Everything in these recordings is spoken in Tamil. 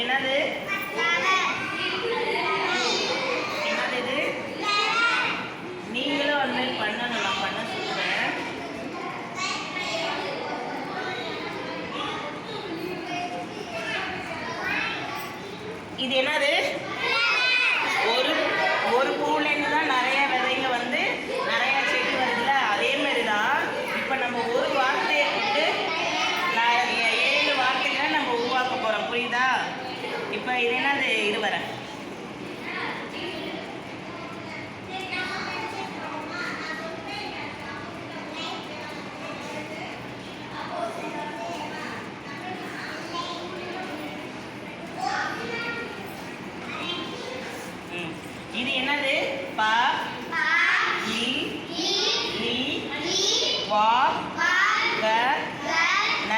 என்னது? என்னது இது? நீங்களும் அதுமாரி பண்ணணும். நான் பண்ண சொல்கிறேன் இது என்னது? இது என்னது? ப இ லி வா க ந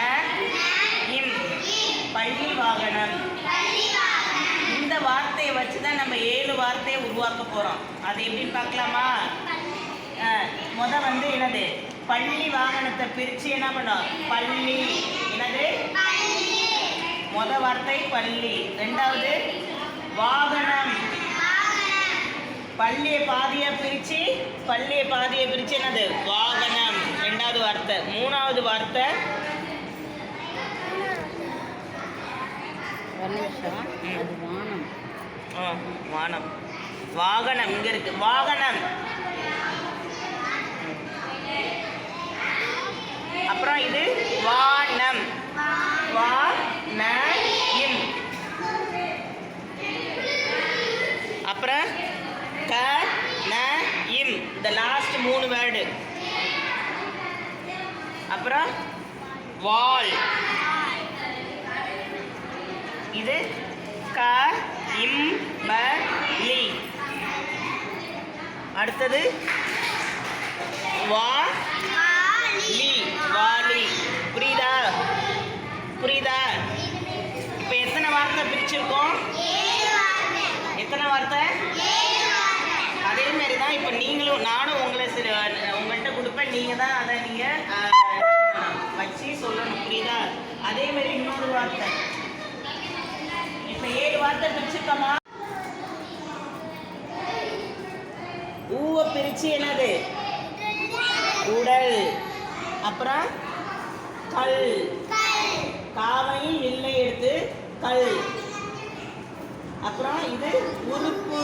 பள்ளி வாகனம். இந்த வார்த்தையை வச்சு தான் நம்ம ஏழு வார்த்தையை உருவாக்க போகிறோம் அது எப்படி பார்க்கலாமா? முத வந்து என்னது? பள்ளி வாகனத்தை பிரித்து என்ன பண்ணோம்? பள்ளி. என்னது? முத வார்த்தை பள்ளி. ரெண்டாவது வாகனம். பள்ளியை பாதியை பிரித்து பள்ளியை பாதியை பிரித்து என்னது? வாகனம். ரெண்டாவது வார்த்தை. மூணாவது வார்த்தை. வானம். ஆ, வானம். வாகனம். இங்க இருக்கு. வாகனம். அப்புறம் இது வானம் வா ந இம் அப்புறம் க ந இம் இந்த லாஸ்ட் மூணு வேர்டு அப்புறம் வால். இது க இம் ப லி. அடுத்தது வா லி. வாலி புரியுதா? புரியுதா? இப்போ எத்தனை வார்த்தை பிரிச்சிருக்கோம்? எத்தனை வார்த்தை? தான் இப்போ நீங்களும் நானும் உங்களை சில உங்கள்கிட்ட கொடுப்பேன். நீங்கள் தான் அதை நீங்கள் வச்சு சொல்லணும். புரியுதா? அதே மாதிரி இன்னொரு வார்த்தை. இப்போ ஏழு வார்த்தை பிரிச்சுக்கோமா ஊவை பிரிச்சு என்னது? உடல். அப்புறம் கல். காவையும் இல்லை எடுத்து கல். அப்புறம் இது உறுப்பு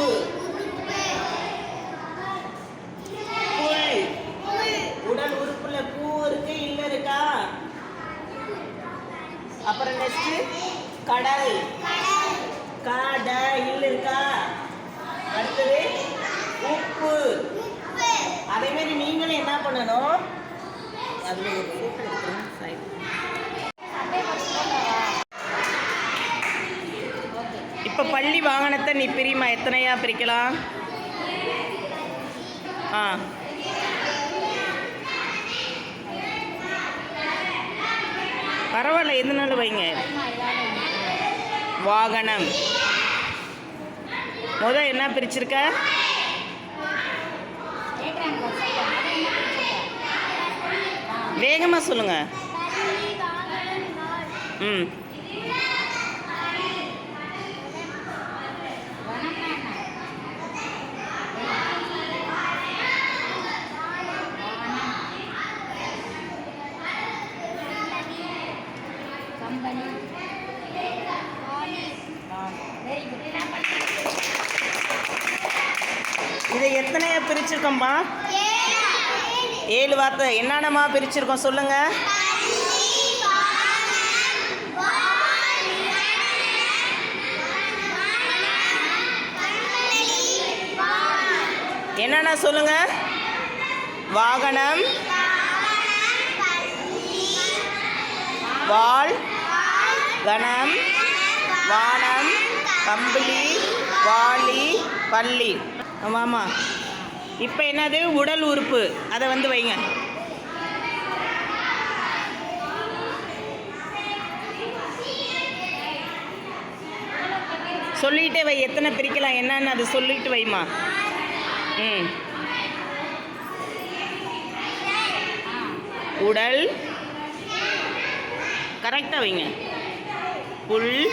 புல் உடல் உறுப்புல பூ இருக்கு இல்ல இருக்கா அப்புறம் நெக்ஸ்ட் கடல் காட இல்ல இருக்கா? அடுத்தது உப்பு. அதே மாதிரி நீங்களும் என்ன பண்ணணும்? அதுல ஒரு photo எடுக்கணும் பள்ளி வாகனத்தை நீ பிரிமா எத்தனையா பிரிக்கலாம்? ஆ. பரவாயில்ல எதுனாலும் வைங்க. வாகனம். முத என்ன பிரிச்சிருக்க? வேகமாக சொல்லுங்கள் சொல்லுங்க. ம். பிரிச்சிருக்கோம்மா ஏழு வார்த்தை. என்னென்னமா பிரிச்சிருக்கோம் சொல்லுங்க. என்னென்ன சொல்லுங்க? வாகனம். வாள் கணம். வானம். கம்பளி வாளி பள்ளி ஆமாம் இப்போ என்னது? உடல் உறுப்பு. அதை வந்து வைங்க. சொல்லிட்டே வை. எத்தனை பிரிக்கலாம்? என்னன்னு அதை சொல்லிட்டு வைமா ம். உடல். கரெக்டாக வைங்க. புல்.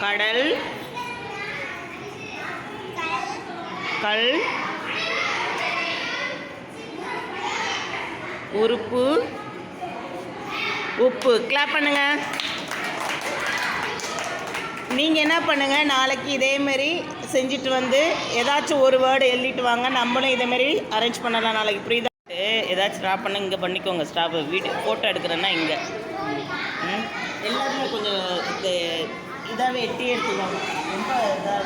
கடல். கல் உறுப்பு உப்பு. கிளாப் பண்ணுங்க. நீங்கள் என்ன பண்ணுங்க? நாளைக்கு இதே மாதிரி செஞ்சுட்டு வந்து ஏதாச்சும் ஒரு வேர்டு எழுதிட்டு வாங்க. நம்மளும் இதே மாதிரி அரேஞ்ச் பண்ணலாம் நாளைக்கு. புரியுதா? ஏதாச்சும் ஸ்டாப் பண்ண இங்கே பண்ணிக்கோங்க ஸ்டாப் வீடியோ ஃபோட்டோ எடுக்கிறேன்னா இங்கே. எல்லாருமே கொஞ்சம் இதாகவே எட்டி எடுத்துக்கோங்க. ரொம்ப இதாக